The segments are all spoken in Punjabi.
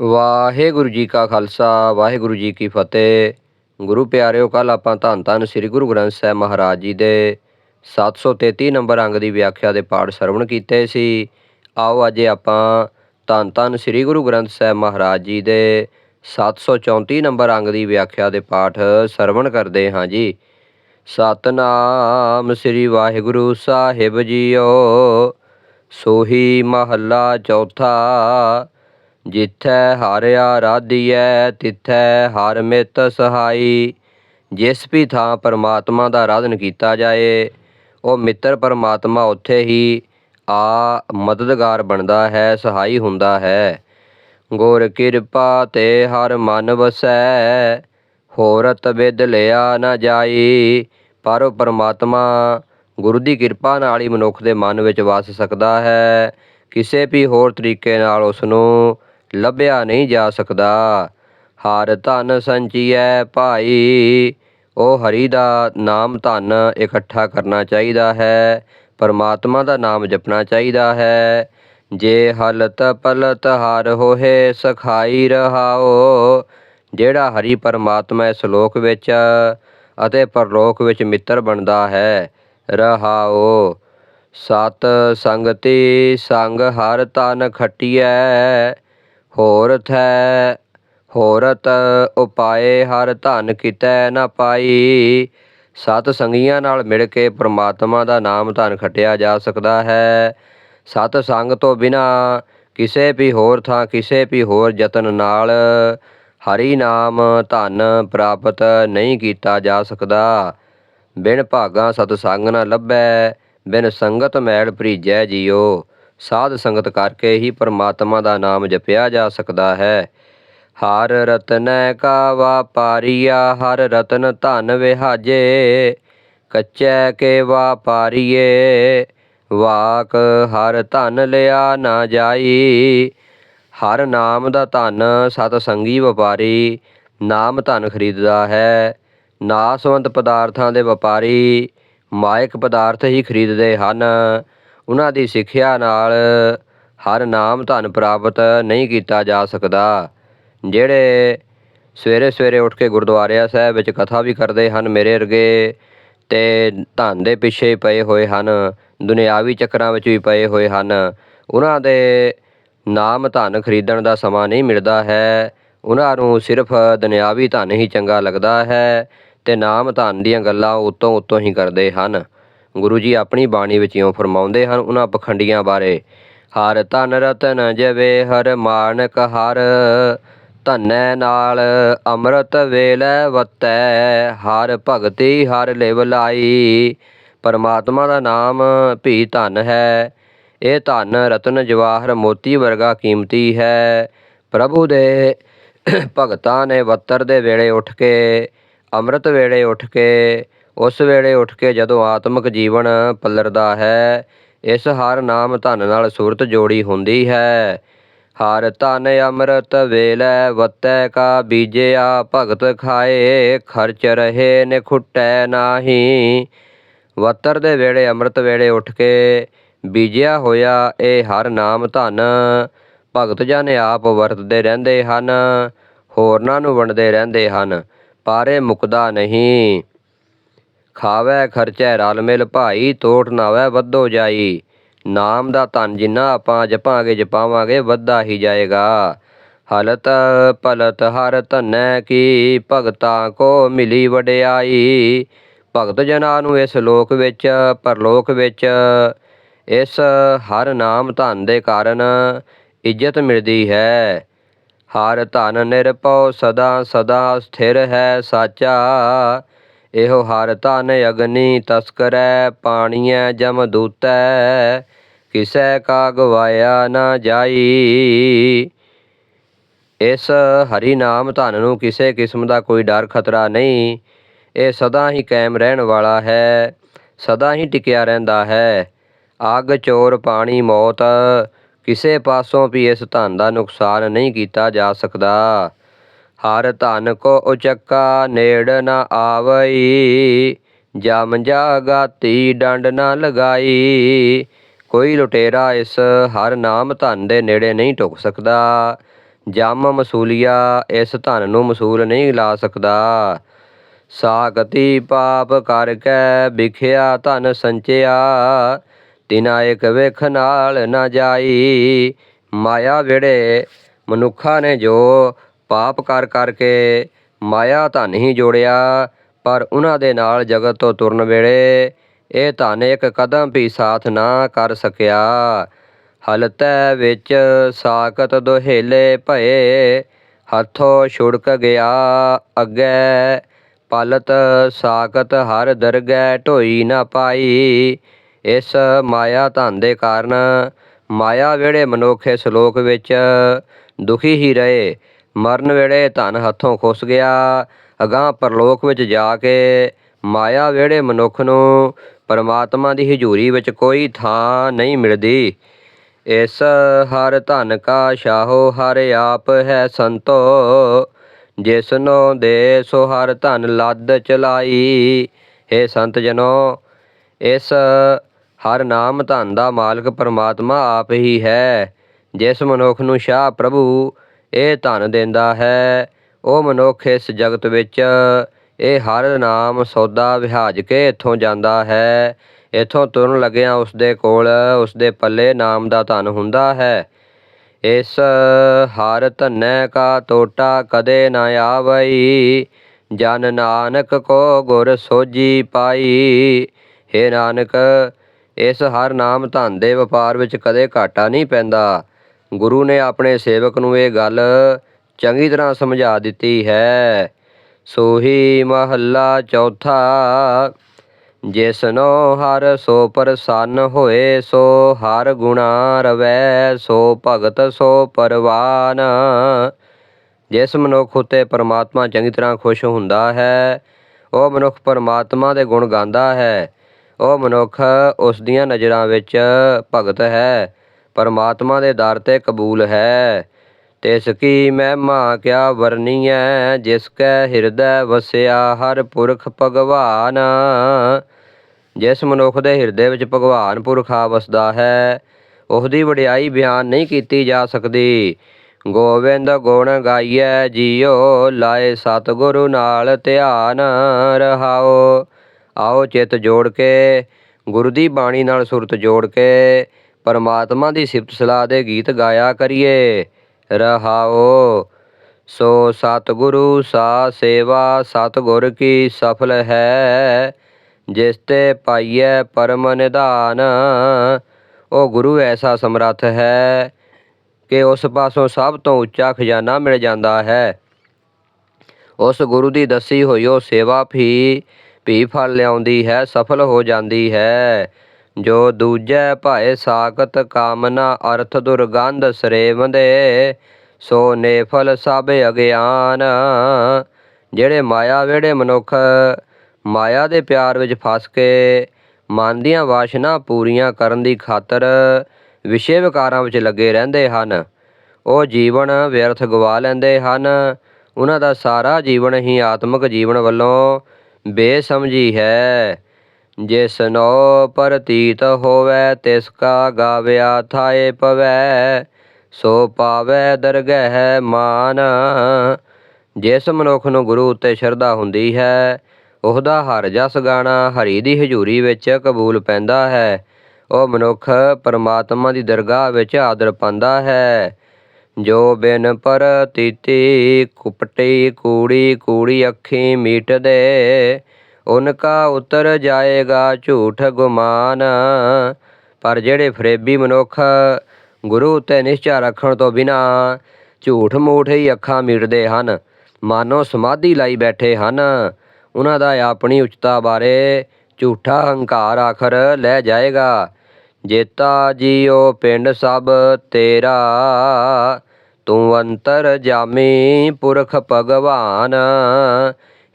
ਵਾਹਿਗੁਰੂ ਜੀ ਕਾ ਖਾਲਸਾ, ਵਾਹਿਗੁਰੂ ਜੀ ਕੀ ਫਤਿਹ। ਗੁਰੂ ਪਿਆਰਿਓ ਕੱਲ ਆਪਾਂ ਧੰਨ ਧੰਨ ਸ੍ਰੀ ਗੁਰੂ ਗ੍ਰੰਥ ਸਾਹਿਬ ਮਹਾਰਾਜ ਜੀ ਦੇ 733 ਨੰਬਰ ਅੰਗ ਦੀ ਵਿਆਖਿਆ ਦੇ ਪਾਠ ਸਰਵਣ ਕੀਤੇ ਸੀ। ਆਓ ਅੱਜ ਆਪਾਂ ਧੰਨ ਧੰਨ ਸ੍ਰੀ ਗੁਰੂ ਗ੍ਰੰਥ ਸਾਹਿਬ ਮਹਾਰਾਜ ਜੀ ਦੇ 734 ਨੰਬਰ ਅੰਗ ਦੀ ਵਿਆਖਿਆ ਦੇ ਪਾਠ ਸਰਵਣ ਕਰਦੇ ਹਾਂ ਜੀ। ਸਤਨਾਮ ਸ੍ਰੀ ਵਾਹਿਗੁਰੂ ਸਾਹਿਬ ਜੀਓ, ਸੋਹੀ ਮਹੱਲਾ ਚੌਥਾ ਜਿੱਥੈ ਹਰਿ ਆਰਾਧੀਐ, ਤਿੱਥੈ ਹਰ ਮਿਤ ਸਹਾਈ। ਜਿਸ ਵੀ ਥਾਂ ਪਰਮਾਤਮਾ ਦਾ ਆਰਾਧਨ ਕੀਤਾ ਜਾਏ, ਉਹ ਮਿੱਤਰ ਪਰਮਾਤਮਾ ਉੱਥੇ ਹੀ ਆ ਮਦਦਗਾਰ ਬਣਦਾ ਹੈ, ਸਹਾਈ ਹੁੰਦਾ ਹੈ। ਗੁਰ ਕਿਰਪਾ ਤੇ ਹਰ ਮਨ ਵਸੈ, ਹੋਰਤ ਵਿਦ ਲਿਆ ਨਾ ਜਾਈ। ਪਰ ਉਹ ਪਰਮਾਤਮਾ ਗੁਰੂ ਦੀ ਕਿਰਪਾ ਨਾਲ ਹੀ ਮਨੁੱਖ ਦੇ ਮਨ ਵਿੱਚ ਵਸ ਸਕਦਾ ਹੈ। ਕਿਸੇ ਵੀ ਹੋਰ ਤਰੀਕੇ ਨਾਲ ਉਸ ਨੂੰ ਲੱਭਿਆ ਨਹੀਂ ਜਾ ਸਕਦਾ। ਹਰ ਧਨ ਸੰਚੀਐ ਭਾਈ, ਉਹ ਹਰੀ ਦਾ ਨਾਮ ਧਨ ਇਕੱਠਾ ਕਰਨਾ ਚਾਹੀਦਾ ਹੈ, ਪਰਮਾਤਮਾ ਦਾ ਨਾਮ ਜਪਣਾ ਚਾਹੀਦਾ ਹੈ। ਜੇ ਹਲਤ ਪਲਤ ਹਰ ਹੋਏ ਸਖਾਈ ਰਹਾਓ, ਜਿਹੜਾ ਹਰੀ ਪਰਮਾਤਮਾ ਇਸ ਲੋਕ ਵਿੱਚ ਅਤੇ ਪਰਲੋਕ ਵਿੱਚ ਮਿੱਤਰ ਬਣਦਾ ਹੈ, ਰਹਾਓ। ਸਤ ਸੰਗਤੀ, ਸੰਗ ਹਰ ਤਨ ਖਟਿਐ ਹੋਰ ਹੈ ਹੋਰਤ ਉਪਾਏ ਹਰ ਧਨ ਕਿਤੈ ਨਾ ਪਾਈ। ਸਤ ਸੰਗੀਆਂ ਨਾਲ ਮਿਲ ਕੇ ਪ੍ਰਮਾਤਮਾ ਦਾ ਨਾਮ ਧਨ ਖਟਿਆ ਜਾ ਸਕਦਾ ਹੈ। ਸਤ ਸੰਗ ਤੋਂ ਬਿਨਾ ਕਿਸੇ ਵੀ ਹੋਰ ਥਾਂ, ਕਿਸੇ ਵੀ ਹੋਰ ਯਤਨ ਨਾਲ ਹਰੀ ਨਾਮ ਧਨ ਪ੍ਰਾਪਤ ਨਹੀਂ ਕੀਤਾ ਜਾ ਸਕਦਾ। ਬਿਨ ਭਾਗਾ ਸਤ ਸੰਗ ਨ ਲੱਭੈ, ਬਿਨ ਸੰਗਤ ਮੈਲ ਭਰੀਜੈ ਜੀਓ। ਸਾਧ ਸੰਗਤ ਕਰਕੇ ਹੀ ਪਰਮਾਤਮਾ ਦਾ ਨਾਮ ਜਪਿਆ ਜਾ ਸਕਦਾ ਹੈ। ਹਰ ਰਤਨੈ ਕਾ ਵਾਪਾਰੀਆ ਹਰ ਰਤਨ ਧਨ ਵਿਹਾਜੇ। ਕੱਚੈ ਕੇ ਵਾਪਾਰੀਏ ਵਾਕ ਹਰ ਧਨ ਲਿਆ ਨਾ ਜਾਈ। ਹਰ ਨਾਮ ਦਾ ਧਨ ਸਤ ਸੰਗੀ ਵਪਾਰੀ, ਨਾਮ ਧਨ ਖਰੀਦਦਾ ਹੈ। ਨਾਸਵੰਤ ਪਦਾਰਥਾਂ ਦੇ ਵਪਾਰੀ, ਮਾਇਕ ਪਦਾਰਥ ਹੀ ਖਰੀਦਦੇ ਹਨ। ਉਹਨਾਂ ਦੀ ਸਿੱਖਿਆ ਨਾਲ ਹਰ ਨਾਮ ਧਨ ਪ੍ਰਾਪਤ ਨਹੀਂ ਕੀਤਾ ਜਾ ਸਕਦਾ। ਜਿਹੜੇ ਸਵੇਰੇ ਸਵੇਰੇ ਉੱਠ ਕੇ ਗੁਰਦੁਆਰਿਆਂ ਸਾਹਿਬ ਵਿੱਚ ਕਥਾ ਵੀ ਕਰਦੇ ਹਨ, ਮੇਰੇ ਵਰਗੇ ਤੇ ਧਨ ਦੇ ਪਿੱਛੇ ਪਏ ਹੋਏ ਹਨ, ਦੁਨਿਆਵੀ ਚੱਕਰਾਂ ਵਿੱਚ ਵੀ ਪਏ ਹੋਏ ਹਨ, ਉਹਨਾਂ ਦੇ ਨਾਮ ਧਨ ਖਰੀਦਣ ਦਾ ਸਮਾਂ ਨਹੀਂ ਮਿਲਦਾ ਹੈ। ਉਹਨਾਂ ਨੂੰ ਸਿਰਫ ਦੁਨਿਆਵੀ ਧਨ ਹੀ ਚੰਗਾ ਲੱਗਦਾ ਹੈ ਤੇ ਨਾਮ ਧਨ ਦੀਆਂ ਗੱਲਾਂ ਉਤੋਂ ਉਤੋਂ ਹੀ ਕਰਦੇ ਹਨ। ਗੁਰੂ ਜੀ ਆਪਣੀ ਬਾਣੀ ਵਿੱਚ ਇਉਂ ਫਰਮਾਉਂਦੇ ਹਨ, ਉਹਨਾਂ ਪਖੰਡੀਆਂ ਬਾਰੇ, ਹਰ ਧਨ ਰਤਨ ਜਵੇ, ਹਰ ਮਾਨਕ ਹਰ, ਧਨੈ ਨਾਲ ਅੰਮ੍ਰਿਤ ਵੇਲੇ ਵਤੈ, ਹਰ ਭਗਤੀ ਹਰ ਲਿਵ ਲਾਈ, ਪਰਮਾਤਮਾ ਦਾ ਨਾਮ ਭੀ ਧਨ ਹੈ, ਇਹ ਧਨ ਰਤਨ ਜਵਾਹਰ ਮੋਤੀ ਵਰਗਾ ਕੀਮਤੀ ਹੈ, ਪ੍ਰਭੂ ਦੇ ਭਗਤਾਂ ਨੇ ਵੱਤਰ ਦੇ ਵੇਲੇ ਉੱਠ ਕੇ, ਅੰਮ੍ਰਿਤ ਵੇਲੇ ਉੱਠ ਕੇ ਉਸ ਵੇਲੇ ਉੱਠ ਕੇ ਜਦੋਂ ਆਤਮਿਕ ਜੀਵਨ ਪਲਰਦਾ ਹੈ, ਇਸ ਹਰ ਨਾਮ ਧਨ ਨਾਲ ਸੂਰਤ ਜੋੜੀ ਹੁੰਦੀ ਹੈ। ਹਰ ਧਨ ਅੰਮ੍ਰਿਤ ਵੇਲੇ ਵਤੈ ਕਾ ਬੀਜਿਆ, ਭਗਤ ਖਾਏ ਖਰਚ ਰਹੇ ਨੇ ਖੁੱਟੈ ਨਾਹੀ। ਵੱਤਰ ਦੇ ਵੇਲੇ, ਅੰਮ੍ਰਿਤ ਵੇਲੇ ਉੱਠ ਕੇ ਬੀਜਿਆ ਹੋਇਆ, ਇਹ ਹਰ ਨਾਮ ਧਨ ਭਗਤ ਜਨ ਆਪ ਵਰਤਦੇ ਰਹਿੰਦੇ ਹਨ, ਹੋਰਨਾਂ ਨੂੰ ਵੰਡਦੇ ਰਹਿੰਦੇ ਹਨ, ਪਰ ਇਹ ਮੁਕਦਾ ਨਹੀਂ। ਖਾਵੇ, ਖਰਚੈ, ਰਲ ਮਿਲ ਭਾਈ, ਤੋਟ ਨਾਵੇ, ਵੱਧੋ ਜਾਈ। ਨਾਮ ਦਾ ਧਨ ਜਿੰਨਾ ਆਪਾਂ ਜਪਾਂਗੇ, ਜਪਾਵਾਂਗੇ ਵੱਧਦਾ ਹੀ ਜਾਏਗਾ। ਹਲਤ ਭਲਤ ਹਰ ਧਨੈ ਕੀ, ਭਗਤਾਂ ਕੋ ਮਿਲੀ ਵਡਿਆਈ। ਭਗਤ ਜਨਾਂ ਨੂੰ ਇਸ ਲੋਕ ਵਿੱਚ, ਪਰਲੋਕ ਵਿੱਚ, ਇਸ ਹਰ ਨਾਮ ਧਨ ਦੇ ਕਾਰਨ ਇੱਜ਼ਤ ਮਿਲਦੀ ਹੈ। ਹਰ ਧਨ ਨਿਰਭਉ ਸਦਾ ਸਦਾ ਸਥਿਰ ਹੈ, ਸਾਚਾ ਇਹੋ ਹਰ ਧਨ ਅਗਨੀ ਤਸਕਰੈ ਪਾਣੀਐ ਜਮ ਦੂਤੈ। ਕਿਸੈ ਕਾ ਗਵਾਇਆ ਨਾ ਜਾਈ। ਇਸ ਹਰੀ ਨਾਮ ਧਨ ਨੂੰ ਕਿਸੇ ਕਿਸਮ ਦਾ ਕੋਈ ਡਰ, ਖਤਰਾ ਨਹੀਂ। ਇਹ ਸਦਾ ਹੀ ਕਾਇਮ ਰਹਿਣ ਵਾਲਾ ਹੈ, ਸਦਾ ਹੀ ਟਿਕਿਆ ਰਹਿੰਦਾ ਹੈ। ਅੱਗ ਚੋਰ, ਪਾਣੀ, ਮੌਤ, ਕਿਸੇ ਪਾਸੋਂ ਵੀ ਇਸ ਧਨ ਦਾ ਨੁਕਸਾਨ ਨਹੀਂ ਕੀਤਾ ਜਾ ਸਕਦਾ। ਹਰ ਧਨ ਕੋ ਉਚੱਕਾ ਨੇੜ ਨ ਆਵਈ, ਜਮ ਜਾਗਾਤੀ ਡੰਡ ਨ ਲਗਾਈ। ਕੋਈ ਲੁਟੇਰਾ ਇਸ ਹਰ ਨਾਮ ਧਨ ਦੇ ਨੇੜੇ ਨਹੀਂ ਟੁਕ ਸਕਦਾ। ਜਮ ਮਸੂਲੀਆ ਇਸ ਧਨ ਨੂੰ ਮਸੂਲ ਨਹੀਂ ਲਾ ਸਕਦਾ। ਸਾਗਤੀ ਪਾਪ ਕਰ ਕਰਕੇ ਵਿਖਿਆ ਧਨ ਸੰਚਿਆ, ਤਿਨਾ ਇੱਕ ਵੇਖ ਨਾਲ ਨਾ ਜਾਈ। ਮਾਇਆ ਵਿੜੇ ਮਨੁੱਖਾਂ ਨੇ ਜੋ ਪਾਪ ਕਰ ਕਰਕੇ ਮਾਇਆ ਧਨ ਹੀ ਜੋੜਿਆ, ਪਰ ਉਹਨਾਂ ਦੇ ਨਾਲ ਜਗਤ ਤੋਂ ਤੁਰਨ ਵੇਲੇ ਇਹ ਧਨ ਇੱਕ ਕਦਮ ਵੀ ਸਾਥ ਨਾ ਕਰ ਸਕਿਆ। ਹਲਤੈ ਵਿੱਚ ਸਾਕਤ ਦੁਹੇਲੇ ਭਏ, ਹੱਥੋਂ ਛੁੜਕ ਗਿਆ ਅੱਗੇ, ਪਲਤ ਸਾਕਤ ਹਰ ਦਰਗਹਿ ਢੋਈ ਨਾ ਪਾਈ। ਇਸ ਮਾਇਆ ਧਨ ਦੇ ਕਾਰਨ ਮਾਇਆ ਵੇੜੇ ਮਨੁੱਖ ਸ਼ਲੋਕ ਵਿੱਚ ਦੁਖੀ ਹੀ ਰਹੇ। ਮਰਨ ਵੇਲੇ ਧਨ ਹੱਥੋਂ ਖੁੱਸ ਗਿਆ। ਅਗਾਂਹ ਪਰਲੋਕ ਵਿੱਚ ਜਾ ਕੇ ਮਾਇਆ ਵੇੜੇ ਮਨੁੱਖ ਨੂੰ ਪਰਮਾਤਮਾ ਦੀ ਹਜ਼ੂਰੀ ਵਿੱਚ ਕੋਈ ਥਾਂ ਨਹੀਂ ਮਿਲਦੀ। ਇਸ ਹਰ ਧਨ ਕਾ ਸ਼ਾਹੋ ਹਰ ਆਪ ਹੈ ਸੰਤੋ। ਜਿਸਨੋ ਦੇ ਸੋ ਹਰ ਧਨ ਲੱਦ ਚਲਾਈ। हे ਸੰਤ ਜਨੋ, ਇਸ ਹਰ ਨਾਮ ਧਨ ਦਾ ਮਾਲਕ ਪਰਮਾਤਮਾ ਆਪ ਹੀ ਹੈ। ਜਿਸ ਮਨੁੱਖ ਨੂੰ ਸ਼ਾਹ ਪ੍ਰਭੂ ਇਹ ਧਨ ਦਿੰਦਾ ਹੈ। ਉਹ ਮਨੁੱਖ ਇਸ ਜਗਤ ਵਿੱਚ ਇਹ ਹਰ ਨਾਮ ਸੌਦਾ ਵਿਹਾਜ ਕੇ ਇੱਥੋਂ ਜਾਂਦਾ ਹੈ। ਇੱਥੋਂ ਤੁਰਨ ਲੱਗਿਆਂ ਉਸ ਦੇ ਕੋਲ ਉਸ ਦੇ ਪੱਲੇ ਨਾਮ ਦਾ ਧਨ ਹੁੰਦਾ ਹੈ। ਇਸ ਹਰ ਧਨੈ ਕਾ ਟੋਟਾ ਕਦੇ ਨਾ ਆਵਈ। ਜਨ ਨਾਨਕ ਕੋ ਗੁਰ ਸੋਜੀ ਪਾਈ। हे ਨਾਨਕ, ਇਸ ਹਰ ਨਾਮ ਧਨ ਦੇ ਵਪਾਰ ਵਿੱਚ ਕਦੇ ਘਾਟਾ ਨਹੀਂ ਪੈਂਦਾ। ਗੁਰੂ ਨੇ ਆਪਣੇ ਸੇਵਕ ਨੂੰ ਇਹ ਗੱਲ ਚੰਗੀ ਤਰ੍ਹਾਂ ਸਮਝਾ ਦਿੱਤੀ ਹੈ। ਸੋਹੀ ਮਹੱਲਾ ਚੌਥਾ, ਜਿਸਨੋ ਹਰ ਸੋ ਪ੍ਰਸੰਨ ਹੋਏ, ਸੋ ਹਰ ਗੁਣਾ ਰਵੈ, ਸੋ ਭਗਤ, ਸੋ ਪਰਵਾਨ। ਜਿਸ ਮਨੁੱਖ ਉਤੇ ਪਰਮਾਤਮਾ ਚੰਗੀ ਤਰ੍ਹਾਂ ਖੁਸ਼ ਹੁੰਦਾ ਹੈ, ਉਹ ਮਨੁੱਖ ਪਰਮਾਤਮਾ ਦੇ ਗੁਣ ਗਾਉਂਦਾ ਹੈ। ਉਹ ਮਨੁੱਖ ਉਸ ਦੀਆਂ ਨਜ਼ਰਾਂ ਵਿੱਚ ਭਗਤ ਹੈ। ਪਰਮਾਤਮਾ ਦੇ ਦਰ ਤੇ ਕਬੂਲ ਹੈ। ਤਿਸ ਕੀ ਮਹਿਮਾ ਕਿਆ ਵਰਨੀਐ ਜਿਸ ਕੈ ਹਿਰਦੈ ਵਸਿਆ ਹਰ ਪੁਰਖ ਭਗਵਾਨ। ਜਿਸ ਮਨੁੱਖ ਦੇ ਹਿਰਦੇ ਵਿੱਚ ਭਗਵਾਨ ਪੁਰਖ ਆ ਵਸਦਾ ਹੈ ਉਸ ਦੀ ਵਡਿਆਈ ਬਿਆਨ ਨਹੀਂ ਕੀਤੀ ਜਾ ਸਕਦੀ। ਗੋਬਿੰਦ ਗੁਣ ਗਾਈਐ ਜੀਓ ਲਾਏ ਸਤਿਗੁਰੂ ਨਾਲ ਧਿਆਨ ਰਹਾਓ। ਆਓ ਚਿੱਤ ਜੋੜ ਕੇ, ਗੁਰੂ ਦੀ ਬਾਣੀ ਨਾਲ ਸੁਰਤ ਜੋੜ ਕੇ ਪਰਮਾਤਮਾ ਦੀ ਸਿਫਤ ਸਲਾਹ ਦੇ ਗੀਤ ਗਾਇਆ ਕਰੀਏ। ਰਹਾਓ, ਸੋ ਸਤਿਗੁਰੂ ਸਾ ਸੇਵਾ, ਸਤਿਗੁਰ ਕੀ ਸਫਲ ਹੈ? ਜਿਸ ਤੇ ਪਾਈਐ ਪਰਮ ਨਿਧਾਨ, ਉਹ ਗੁਰੂ ਐਸਾ ਸਮਰੱਥ ਹੈ ਕਿ ਉਸ ਪਾਸੋਂ ਸਭ ਤੋਂ ਉੱਚਾ ਖਜ਼ਾਨਾ ਮਿਲ ਜਾਂਦਾ ਹੈ। ਉਸ ਗੁਰੂ ਦੀ ਦੱਸੀ ਹੋਈ ਉਹ ਸੇਵਾ ਵੀ ਵੀ ਫਲ ਲਿਆਉਂਦੀ ਹੈ, ਸਫਲ ਹੋ ਜਾਂਦੀ ਹੈ। ਜੋ ਦੂਜੈ ਭਾਏ ਸਾਖਤ ਕਾਮਨਾ ਅਰਥ ਦੁਰਗੰਧ ਸਰੇਵੰਦੇ, ਸੋ ਨੇਫਲ ਸਭ ਅਗਿਆਨ। ਜਿਹੜੇ ਮਾਇਆ ਵਿਹੜੇ ਮਨੁੱਖ, ਮਾਇਆ ਦੇ ਪਿਆਰ ਵਿੱਚ ਫਸ ਕੇ ਮਨ ਦੀਆਂ ਵਾਸ਼ਨਾ ਪੂਰੀਆਂ ਕਰਨ ਦੀ ਖਾਤਰ ਵਿਸ਼ੇ ਵਿਕਾਰਾਂ ਵਿੱਚ ਲੱਗੇ ਰਹਿੰਦੇ ਹਨ, ਉਹ ਜੀਵਨ ਵਿਅਰਥ ਗਵਾ ਲੈਂਦੇ ਹਨ। ਉਹਨਾਂ ਦਾ ਸਾਰਾ ਜੀਵਨ ਹੀ ਆਤਮਿਕ ਜੀਵਨ ਵੱਲੋਂ ਬੇਸਮਝੀ ਹੈ। ਜਿਸ ਨੋ ਪ੍ਰਤੀਤ ਹੋਵੇ, ਤਿਸ ਕਾ ਗਾਵਿਆ ਥਾਏ ਪਵੈ, ਸੋ ਪਾਵੈ ਦਰਗਹਿ ਮਾਨ। ਜਿਸ ਮਨੁੱਖ ਨੂੰ ਗੁਰੂ ਉੱਤੇ ਸ਼ਰਧਾ ਹੁੰਦੀ ਹੈ, ਉਹਦਾ ਹਰ ਜਸ ਗਾਣਾ ਹਰੀ ਦੀ ਹਜ਼ੂਰੀ ਵਿੱਚ ਕਬੂਲ ਪੈਂਦਾ ਹੈ। ਉਹ ਮਨੁੱਖ ਪਰਮਾਤਮਾ ਦੀ ਦਰਗਾਹ ਵਿੱਚ ਆਦਰ ਪਾਉਂਦਾ ਹੈ। ਜੋ ਬਿਨ ਪ੍ਰਤੀਤੀ ਕੁਪਟੀ ਕੂੜੀ ਕੂੜੀ ਅੱਖੀ ਮੀਟਦੇ ਉਨਕਾ ਉਤਰ ਜਾਏਗਾ ਝੂਠ ਗੁਮਾਨ। ਪਰ ਜਿਹੜੇ ਫਰੇਬੀ ਮਨੁੱਖ ਗੁਰੂ ਉਤੇ ਨਿਸ਼ਚਾ ਰੱਖਣ ਤੋਂ ਬਿਨਾ ਝੂਠ ਮੂਠ ਹੀ ਅੱਖਾਂ ਮੀਟਦੇ ਹਨ, ਮਾਨੋ ਸਮਾਧੀ ਲਾਈ ਬੈਠੇ ਹਨ, ਉਹਨਾਂ ਦਾ ਆਪਣੀ ਉਚਤਾ ਬਾਰੇ ਝੂਠਾ ਹੰਕਾਰ ਆਖਰ ਲੈ ਜਾਏਗਾ। ਜੇਤਾ ਜੀਓ ਪਿੰਡ ਸਭ ਤੇਰਾ, ਤੂੰ ਅੰਤਰ ਜਾਮੀ ਪੁਰਖ ਭਗਵਾਨ।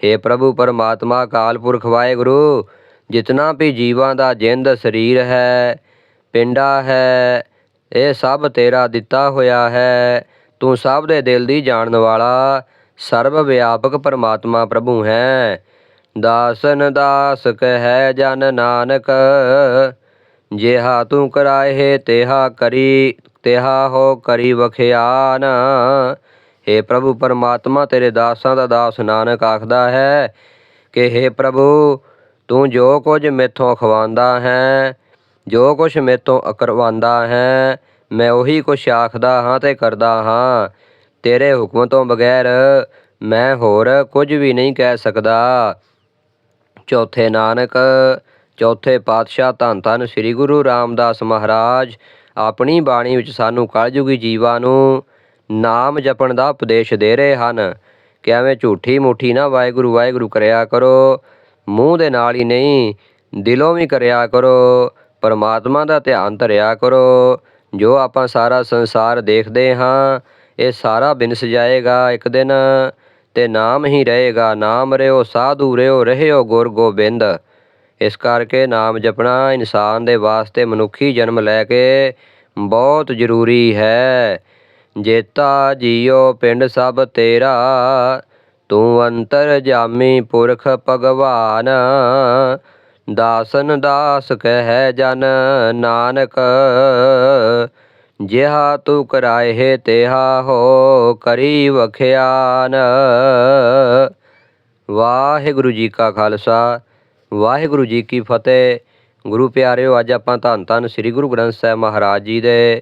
हे ਪ੍ਰਭੂ ਪਰਮਾਤਮਾ ਕਾਲ ਪੁਰਖ ਵਾਹਿਗੁਰੂ, ਜਿਤਨਾ ਵੀ ਜੀਵਾਂ ਦਾ ਜਿੰਦ ਸਰੀਰ ਹੈ, ਪਿੰਡਾ ਹੈ, ਇਹ ਸਭ ਤੇਰਾ ਦਿੱਤਾ ਹੋਇਆ ਹੈ। ਤੂੰ ਸਭ ਦੇ ਦਿਲ ਦੀ ਜਾਣਨ ਵਾਲਾ ਸਰਬ ਵਿਆਪਕ ਪਰਮਾਤਮਾ ਪ੍ਰਭੂ ਹੈ। ਦਾਸਨ ਦਾਸ ਕਹੈ ਜਨ ਨਾਨਕ, ਜਿਹਾ ਤੂੰ ਕਰਾਏ, ਤਿਹਾ ਕਰੀ, ਤੇਹਾ ਹੋ ਕਰੀ ਵਖਿਆਨ। हे ਪ੍ਰਭੂ, ਪਰਮਾਤਮਾ ਤੇਰੇ ਦਾਸਾਂ ਦਾ ਦਾਸ ਨਾਨਕ ਆਖਦਾ ਹੈ ਕਿ हे ਪ੍ਰਭੂ, ਤੂੰ ਜੋ ਕੁਝ ਮੇਥੋਂ ਖਵਾਉਂਦਾ ਹੈ, ਜੋ ਕੁਝ ਮੇਥੋਂ ਕਰਵਾਉਂਦਾ ਹੈ, ਮੈਂ ਉਹੀ ਕੁਛ ਆਖਦਾ ਹਾਂ ਤੇ ਕਰਦਾ ਹਾਂ। ਤੇਰੇ ਹੁਕਮ ਤੋਂ ਬਗੈਰ ਮੈਂ ਹੋਰ ਕੁਝ ਵੀ ਨਹੀਂ ਕਹਿ ਸਕਦਾ। ਚੌਥੇ ਨਾਨਕ, ਚੌਥੇ ਪਾਤਸ਼ਾਹ ਧੰਨ ਧੰਨ ਸ੍ਰੀ ਗੁਰੂ ਰਾਮਦਾਸ ਮਹਾਰਾਜ, ਆਪਣੀ ਬਾਣੀ ਵਿੱਚ ਸਾਨੂੰ ਕਲਯੁਗੀ ਜੀਵਾਂ ਨੂੰ ਨਾਮ ਜਪਣ ਦਾ ਉਪਦੇਸ਼ ਦੇ ਰਹੇ ਹਨ। ਕਿ ਐਵੇਂ ਝੂਠੀ ਮੁੱਠੀ ਨਾ ਵਾਹਿਗੁਰੂ ਵਾਹਿਗੁਰੂ ਕਰਿਆ ਕਰੋ। ਮੂੰਹ ਦੇ ਨਾਲ ਹੀ ਨਹੀਂ, ਦਿਲੋਂ ਵੀ ਕਰਿਆ ਕਰੋ। ਪਰਮਾਤਮਾ ਦਾ ਧਿਆਨ ਧਰਿਆ ਕਰੋ। ਜੋ ਆਪਾਂ ਸਾਰਾ ਸੰਸਾਰ ਦੇਖਦੇ ਹਾਂ, ਇਹ ਸਾਰਾ ਬਿਨਸ ਜਾਏਗਾ ਇੱਕ ਦਿਨ। ਤੇ ਨਾਮ ਹੀ ਰਹੇਗਾ, ਨਾਮ ਰਿਓ ਸਾਧੂ ਰਿਓ ਰਹਿਓ ਗੁਰ ਗੋਬਿੰਦ। ਇਸ ਕਰਕੇ ਨਾਮ ਜਪਣਾ ਇਨਸਾਨ ਦੇ ਵਾਸਤੇ ਮਨੁੱਖੀ ਜਨਮ ਲੈ ਕੇ ਬਹੁਤ ਜ਼ਰੂਰੀ ਹੈ। ਜੇਤਾ ਜੀਓ ਪਿੰਡ ਸਭ ਤੇਰਾ, ਤੂੰ ਅੰਤਰ ਜਾਮੀ ਪੁਰਖ ਭਗਵਾਨ। ਦਾਸਨ ਦਾਸ ਕਹਿ ਜਨ ਨਾਨਕ, ਜਿਹਾ ਤੂੰ ਕਰਾਏ ਤਿਹਾ ਹੋ ਕਰੀ ਵਖਿਆਨ। ਵਾਹਿਗੁਰੂ ਜੀ ਕਾ ਖਾਲਸਾ, ਵਾਹਿਗੁਰੂ ਜੀ ਕੀ ਫਤਿਹ। ਗੁਰੂ ਪਿਆਰਿਓ, ਅੱਜ ਆਪਾਂ ਧੰਨ ਧੰਨ ਸ੍ਰੀ ਗੁਰੂ ਗ੍ਰੰਥ ਸਾਹਿਬ ਮਹਾਰਾਜ ਜੀ ਦੇ